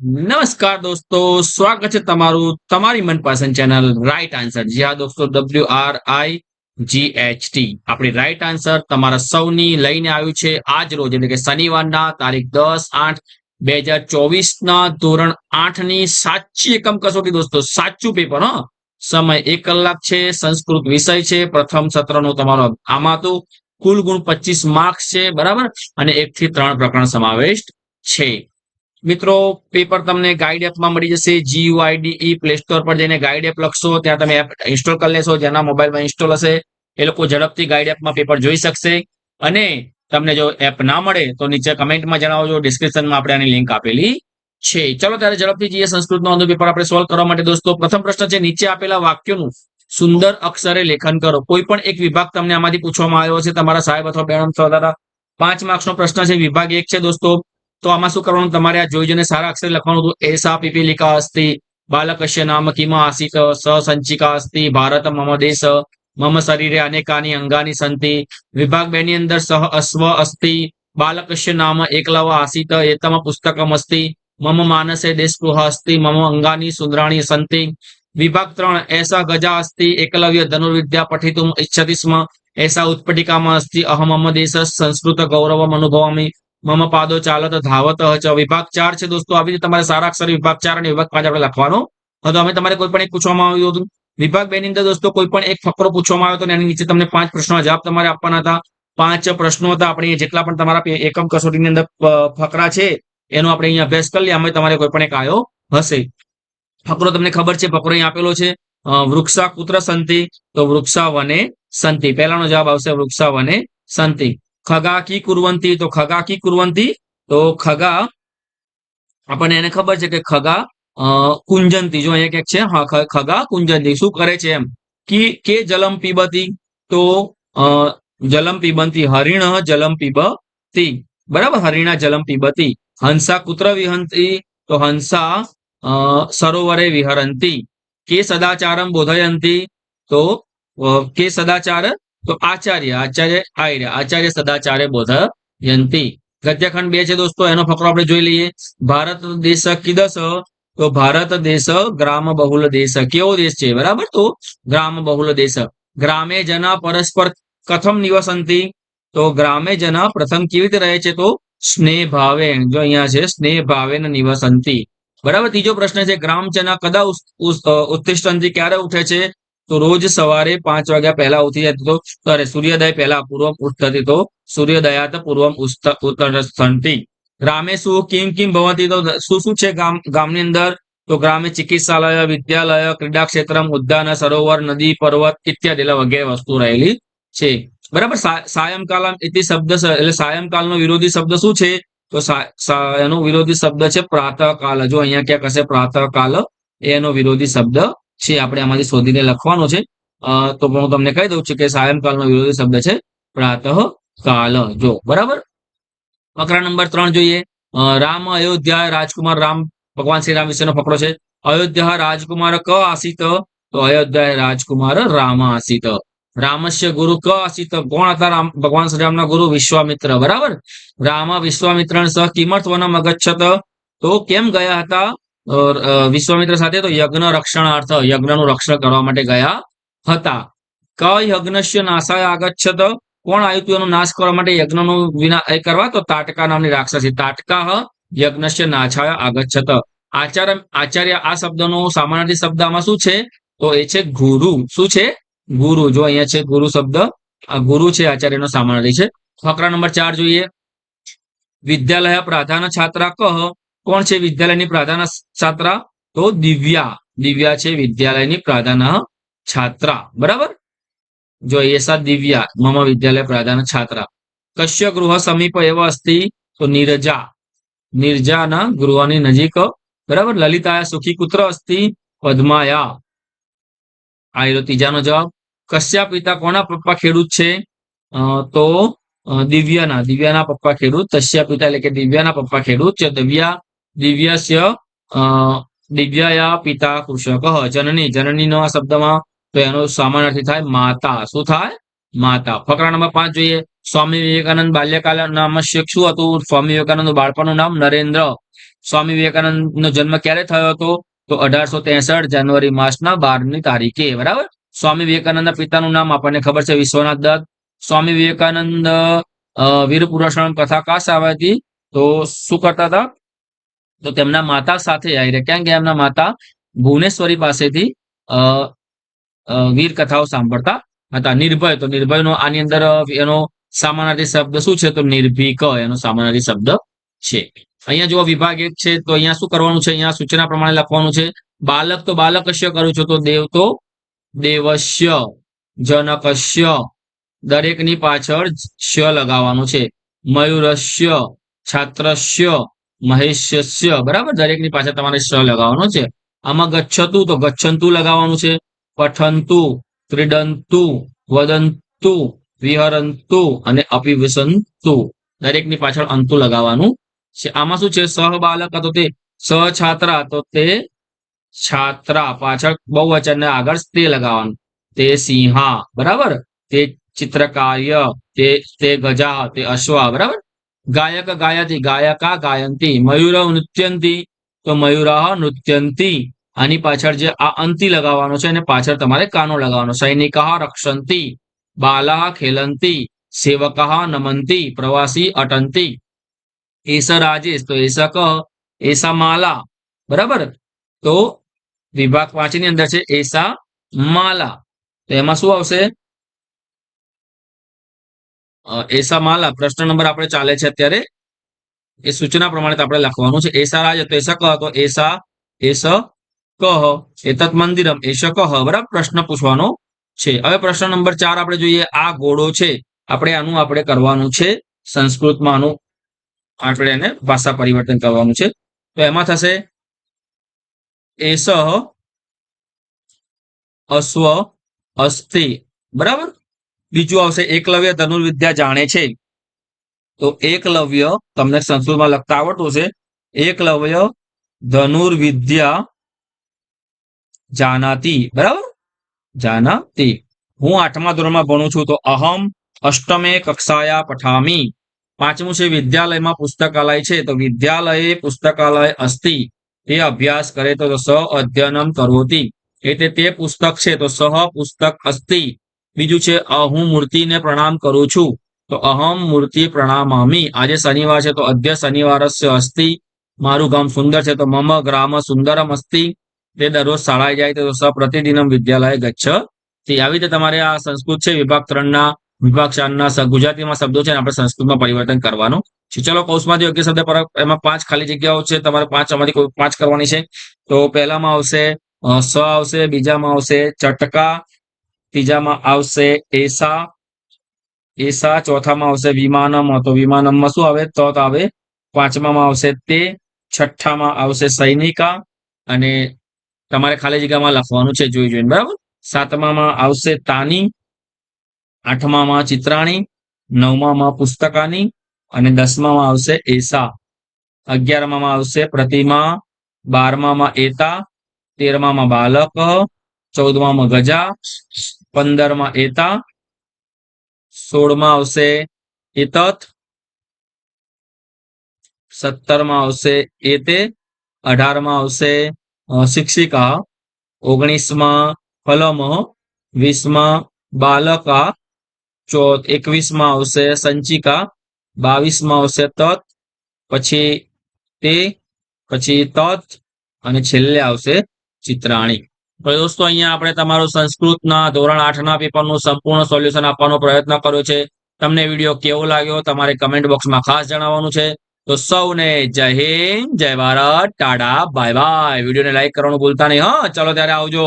નમસ્કાર દોસ્તો, સ્વાગત છે તમારું તમારી મનપસંદ ચેનલ રાઈટ આન્સર જ્યાં દોસ્તો W R I G H T આપણી રાઈટ આન્સર તમારા સૌની લઈને આવ્યું છે આજ રોજ, એટલે કે શનિવારના તારીખ દસ આઠ બે હજાર ચોવીસ ના ધોરણ આઠની સાચી એકમ કસોટી દોસ્તો, સાચું પેપર હા. સમય એક કલાક છે, સંસ્કૃત વિષય છે, પ્રથમ સત્રનો તમારો આમાં તો કુલ ગુણ પચીસ માર્ક્સ છે, બરાબર? અને એક થી ત્રણ પ્રકરણ સમાવેશ છે. મિત્રો પેપર તમને ગાઈડ એપમાં મળી જશે. જીયુઆઈડીઈ પ્લે સ્ટોર પર જઈને ગાઈડ એપ લખશો. ત્યાં તમે એપ ઇન્સ્ટોલ કરી લેશો. જેના મોબાઈલમાં ઇન્સ્ટોલ હશે, એ લોકો ઝડપથી ગાઈડ એપમાં પેપર જોઈ શકશે. અને તમને જો એપ ના મળે, તો નીચે કમેન્ટમાં જણાવજો. ડિસ્ક્રિપ્શનમાં આપણે આની લિંક આપેલી છે. ચલો, ત્યારે ઝડપથી જઈએ. સંસ્કૃતનો અંધો પેપર આપણે સોલ્વ કરવા માટે, દોસ્તો. પ્રથમ પ્રશ્ન છે, નીચે આપેલા વાક્યોનું સુંદર અક્ષરે લેખન કરો. કોઈ પણ એક વિભાગ તમને આમાંથી પૂછવામાં આવ્યો છે તમારા સાહેબ અથવા બહેનો દ્વારા પાંચ માર્ક્સનો પ્રશ્ન છે. વિભાગ એક છે, દોસ્તો. તો આમાં શું કરવાનું? તમારે આ જોઈ જોઈને સારા અક્ષરે લખવાનું હતું. એસા પીપીલિકા અસ્તિ બાલકશ્ય નામ કિમા આસિત સ સંચિકા અસ્તિ ભારત મમ દેશ, મમ શરીરે અનેકાની અંગાની સંતિ, વિભાગ બે ની અંદર સહ અશ્વ અસ્તિ બાલકશ્ય નામ એકલવ આસિત એતમ પુસ્તકમ અસ્તિ, મમ માનસે દેશપૃહ અસ્તિ મમ અંગાની સુંદરાણી સંતિ. વિભાગ ત્રણ એસા ગજા અસ્તિ એકલવ્ય ધનુર્વિદ્યા પઠિતુમ ઇચ્છતિ સ્મ એસા ઉત્પટિકામાં અસ્તિ અહમ મમ દેશ, સંસ્કૃત ગૌરવમ અનુભવામી મમ પાદો ચાલત ધાવત ચ. વિભાગ ચાર છે દોસ્તો. આવી રીતે તમારે સારા અક્ષર વિભાગ ચાર અને વિભાગ પાંચ આપણે લખવાનો. હતો અમે તમારે કોઈ પણ એક પૂછવામાં આવ્યું હતું. વિભાગ બે ની અંદર દોસ્તો કોઈ પણ એક ફકરો પૂછવામાં આવ્યો હતો એની નીચે તમને પાંચ પ્રશ્નો જવાબ તમારે આપવાના હતા. પાંચ પ્રશ્નો હતા. આપણે જેટલા પણ તમારા એકમ કસોટીની અંદર ફકરા છે, એનો આપણે અહીંયા અભ્યાસ કરી લઈએ. અમે તમારે કોઈ પણ એક આવ્યો હશે. ફકરો તમને ખબર છે, ફકરો અહીં આપેલો છે. વૃક્ષા કુત્ર સંતિ. તો વૃક્ષા વને સંતિ. પહેલાનો જવાબ આવશે વૃક્ષા વને સંતિ. ખગા કી કુરવંતી? તો ખગા કી કુરવંતી? તો ખગા, આપણને એને ખબર છે કે ખગા કુંજંતી. જો અહીંયા ક્યાંક છે, હા ખગા, કુંજંતી. શું કરે છે એમ? કી, કે જલમ પીબતી? તો જલમ પીબંતી હરિણ, જલમ પીબતી. બરાબર? હરિણા જલમ પીબતી. હંસા કુત્ર વિહંતી? તો હંસા સરોવરે વિહરંતી. કે સદાચારમ બોધયંતી? તો કે સદાચાર તો આચાર્ય આચાર્ય આયર્ય આચાર્ય સદાચાર્ય બોધયંતી ગદ્યખંડ બે છે દોસ્તો, એનો ફકરો આપણે જોઈ લઈએ. ભારત દેશ કિદસ તો ભારત દેશ ગ્રામ બહુલ દેશ. કેવો દેશ છે? બરાબર તો? ગ્રામ બહુલ દેશ. ગ્રામે જના પરસ્પર કથમ નિવસંતી. તો ગ્રામે જના પ્રથમ કેવી રીતે રહે છે તો? સ્નેહ ભાવે. જો અહીંયા છે, સ્નેહ ભાવે નિવસંતી. બરાબર, ત્રીજો પ્રશ્ન છે, ગ્રામજના કદા ઉત્તિષ્ઠનથી ક્યારે ઉઠે છે? તો રોજ સવારે પાંચ વાગ્યા પહેલા ઉઠી જતી તો અરે સૂર્યોદય પહેલા પૂર્વમ ઉઠતી તો સૂર્યોદયાત પૂર્વમ ઉત્તરસ્થંતી ગ્રામે શું, કિમ કિમ ભવતી તો શું શું છે ગામ, ગામની અંદર? તો ગ્રામે ચિકિત્સાલય, વિદ્યાલય, ક્રીડા ક્ષેત્ર ઉદ્યાન, સરોવર, નદી, પર્વત ઇત્યાદિ વગેરે વસ્તુ રહેલી છે. બરાબર? સાયંકાલમ ઇતિ શબ્દ એટલે સાયંકાલનો વિરોધી શબ્દ શું છે? તો એનો વિરોધી શબ્દ છે પ્રાતઃકાલ. જો અહીંયા ક્યાંક હશે પ્રાતઃકાલ, એનો વિરોધી શબ્દ છે, આપણે આમાંથી શોધીને લખવાનો છે. તો હું તમને કહી દઉં છું કે સાયંકાલનો વિરોધી શબ્દ છે, પ્રાતઃ કાલ. જો, બરાબર? ફકરા નંબર ત્રણ જોઈએ. રામ અયોધ્યા રાજકુમાર, રામ ભગવાન શ્રી વિશેનો ફકરો છે. અયોધ્યા રાજકુમાર ક આસિત? તો અયોધ્યા રાજકુમાર રામ આસિત રામસ્ય ગુરુ ક આસિત? કોણ હતા રામ, ભગવાન શ્રી રામના ગુરુ? વિશ્વામિત્ર, બરાબર? રામ વિશ્વામિત્ર સહ કિમર્થ વનમ અગચ્છત તો કેમ ગયા હતા? વિશ્વામિત્ર સાથે તો યજ્ઞ રક્ષણાર્થ, યજ્ઞનું રક્ષણ કરવા માટે ગયા હતા. કય યજ્ઞસ્ય નાશાય આગચ્છત? કોણ આવ્યું નાશ કરવા માટે યજ્ઞનું વિના કરવા? તો તાટકા નામની રાક્ષસી. તાટકા યજ્ઞસ્ય નાછાય આગચ્છત. આચાર્ય આચાર્ય આ શબ્દનો સામાન્ય શબ્દ આમાં શું છે? તો એ છે ગુરુ. શું છે? ગુરુ. જો અહીંયા છે ગુરુ શબ્દ, આ ગુરુ છે આચાર્યનો સામાન્ય છે. ફકરા નંબર ચાર જોઈએ. વિદ્યાલય પ્રાધાન છાત્રા કહ? કોણ છે વિદ્યાલયની પ્રાધાન છાત્રા? તો દિવ્યા. દિવ્યા છે વિદ્યાલયની પ્રાધાન છાત્રા. બરાબર? જો એસા દિવ્યા, મમ વિદ્યાલય પ્રાધાન છાત્રા. કશ્ય ગૃહ સમીપ એવા અસ્તિ? તો નિરજા. નિર્જાના ગૃહની નજીક. બરાબર? લલિતાયા સુખી કુત્ર અસ્તિ? પદ્માયા. આ ત્રીજાનો જવાબ. કશ્યા પિતા કોના પપ્પા ખેડૂત છે? તો દિવ્યાના. દિવ્યાના પપ્પા ખેડૂત. તસ્યા પિતા એટલે કે દિવ્યાના પપ્પા ખેડૂત. છે દિવ્યા દિવ્યસ્ય દિવ્યાયા પિતા કૃષક જનની, જનનીનો આ શબ્દમાં તો એનો સામાન્ય થાય માતા. શું થાય? માતા. ફકરા નંબર પાંચ જોઈએ. સ્વામી વિવેકાનંદ બાલ્યકાલ નામ શું હતું. સ્વામી વિવેકાનંદ બાળપણનું નામ નરેન્દ્ર. સ્વામી વિવેકાનંદ નો જન્મ ક્યારે થયો હતો? તો અઢારસો ત્રેસઠ જાન્યુઆરી માસના બારમી તારીખે. બરાબર? સ્વામી વિવેકાનંદના પિતાનું નામ આપણને ખબર છે વિશ્વનાથ દત્ત. સ્વામી વિવેકાનંદ વીર પુરુષોત્તમ કથા કા હતી. તો શું કરતા હતા? તો તેમના માતા સાથે આવી રહ્યા. ક્યાં ગયા એમના માતા? ભુવનેશ્વરી પાસેથી વીર કથાઓ સાંભળતા હતા. નિર્ભય. તો નિર્ભયનો આની અંદર એનો સામાનાર્થી શબ્દ શું છે? તો નિર્ભીક એનો સામાનાર્થી શબ્દ છે. અહીંયા જો વિભાગ એક છે. તો અહીંયા શું કરવાનું છે? અહીંયા સૂચના પ્રમાણે લખવાનું છે. બાલક તો બાલકસ્ય કરું છું. તો દેવ તો દેવશ્ય, જનકશ્ય. દરેકની પાછળ શ લગાવવાનું છે. મયુરસ્ય છાત્રસ્ય મહેશ્યસ્ય. બરાબર? દરેકની પાછળ તમારે શ લગાવવાનો છે. આમાં ગચ્છતું, તો ગચ્છંતુ લગાવવાનું છે. પઠંતુ ક્રીડંતુ વદંતુ, વિહરંતુ અને અપિવિસંતુ દરેકની પાછળ અંતુ લગાવવાનું છે. આમાં શું છે? સહ બાલક, તો તે સહ છાત્રા, તો તે છાત્રા. પાછળ બહુવચનને આગળ તે લગાવવાનું. તે સિંહા. બરાબર? તે ચિત્રકાર્ય, તે તે ગજા, તે અશ્વા. બરાબર? ગાયક ગાયતી, ગાયકા ગાયંતી, મયુર નૃત્યંતી, તો મયુરઃ નૃત્યંતી. આની પાછળ જે આ અંતિ લગાવવાનો છે અને પાછળ તમારે કાનો લગાવવાનો. સૈનિક રક્ષંતી, બાલા ખેલંતી, સેવક નમંતી, પ્રવાસી અટંતી. એસ રાજેશ, તો એસ કહ એસા માલા. બરાબર? તો વિભાગ પાંચ અંદર છે, એસા માલા. તો એમાં શું આવશે? એસા માલા પ્રશ્ન નંબર આપણે ચાલે છે અત્યારે. એ સૂચના પ્રમાણે આપણે લખવાનું છે. એસા રાજ, તો એસા કહ તો એસા, એસ કહ એતત મંદિરમ એશ કહ બરાબર? પ્રશ્ન પૂછવાનો છે. હવે પ્રશ્ન નંબર ચાર આપણે જોઈએ. આ ઘોડો છે. આપણે આનું આપણે કરવાનું છે. સંસ્કૃતમાં આનું આપણે એને ભાષા પરિવર્તન કરવાનું છે. તો એમાં થશે એસ, અશ્વ, અસ્થિ, બરાબર? બીજું આવશે એકલવ્ય ધનુર્વિદ્યા જાણે છે. તો એકલવ્ય તમને સંસ્કૃતમાં લખતા આવડતું છે એકલવ્ય ધનુર્વિદ્યા જાનાતી. બરાબર? જાનાતી. હું આઠમા ધોરણમાં ભણું છું તો અહમ અષ્ટમે કક્ષાયા પઠામી. પાંચમું છે વિદ્યાલયમાં પુસ્તકાલય છે. તો વિદ્યાલયે પુસ્તકાલય અસ્તિ. એ અભ્યાસ કરે તો સ અધ્યયનમ કરોતી. એટલે તે પુસ્તક છે તો સહ પુસ્તક અસ્તિ. બીજું છે હું મૂર્તિને પ્રણામ કરું છું. તો અહમ મૂર્તિ પ્રણામામી. આજે શનિવાર છે, તો અધ્ય શનિવારસ્ય અસ્તિ. મારું ગામ સુંદર છે, તો મમ ગ્રામ સુંદરમ અસ્તિ. તે દરરોજ શાળાએ જાય તો સ પ્રતિદિનમ વિદ્યાલય ગચ્છ. તે આવી રીતે તમારે આ સંસ્કૃત છે, વિભાગ ત્રણના, વિભાગ ચારના ગુજરાતીમાં શબ્દો છે આપણે સંસ્કૃતમાં પરિવર્તન કરવાનું. છે ચલો કૌશમાંથી યોગ્ય શબ્દ પર, એમાં પાંચ ખાલી જગ્યાઓ છે, તમારે પાંચ, આમાંથી કોઈ પાંચ કરવાની છે. તો પહેલામાં આવશે સ આવશે, બીજામાં આવશે, ચટકા ત્રીજામાં આવશે એસા. એસા ચોથામાં આવશે વિમાનમ. તો વિમાનમમાં શું આવે? તો આવે. પાંચમામાં આવશે તે. છઠ્ઠામાં આવશે સૈનિકા. અને તમારે ખાલી જગ્યામાં લખવાનું છે, જોઈ જોઈને. બરાબર? સાતમામાં આવશે તાની. આઠમામાં ચિત્રાણી. નવમામાં પુસ્તકાની. અને દસમામાં આવશે એસા. અગિયારમામાં આવશે પ્રતિમા. બારમામાં એતા. તેરમામાં બાલક. ચૌદમામાં ગજા. પંદરમાં એતા, સોળમાં આવશે એતત, સત્તરમાં આવશે એતે, અઢારમાં આવશે શિક્ષિકા, ઓગણીસમાં ફલમ વીસમાં બાલકા, ચો, એકવીસમાં આવશે સંચિકા, બાવીસમાં આવશે તત, પછી તે, પછી તત, અને છેલ્લે આવશે ચિત્રાણી. તો દોસ્તો, અહીંયા આપણે તમારું સંસ્કૃતના ધોરણ આઠના પેપરનું સંપૂર્ણ સોલ્યુશન આપવાનો પ્રયત્ન કર્યો છે. તમને વીડિયો કેવો લાગ્યો તમારે કમેન્ટ બોક્સમાં ખાસ જણાવવાનું છે. તો સૌને જય હિન્દ, જય ભારત ટાટા બાય બાય વિડીયોને લાઈક કરવાનું ભૂલતા નહીં. હા, ચલો ત્યારે આવજો.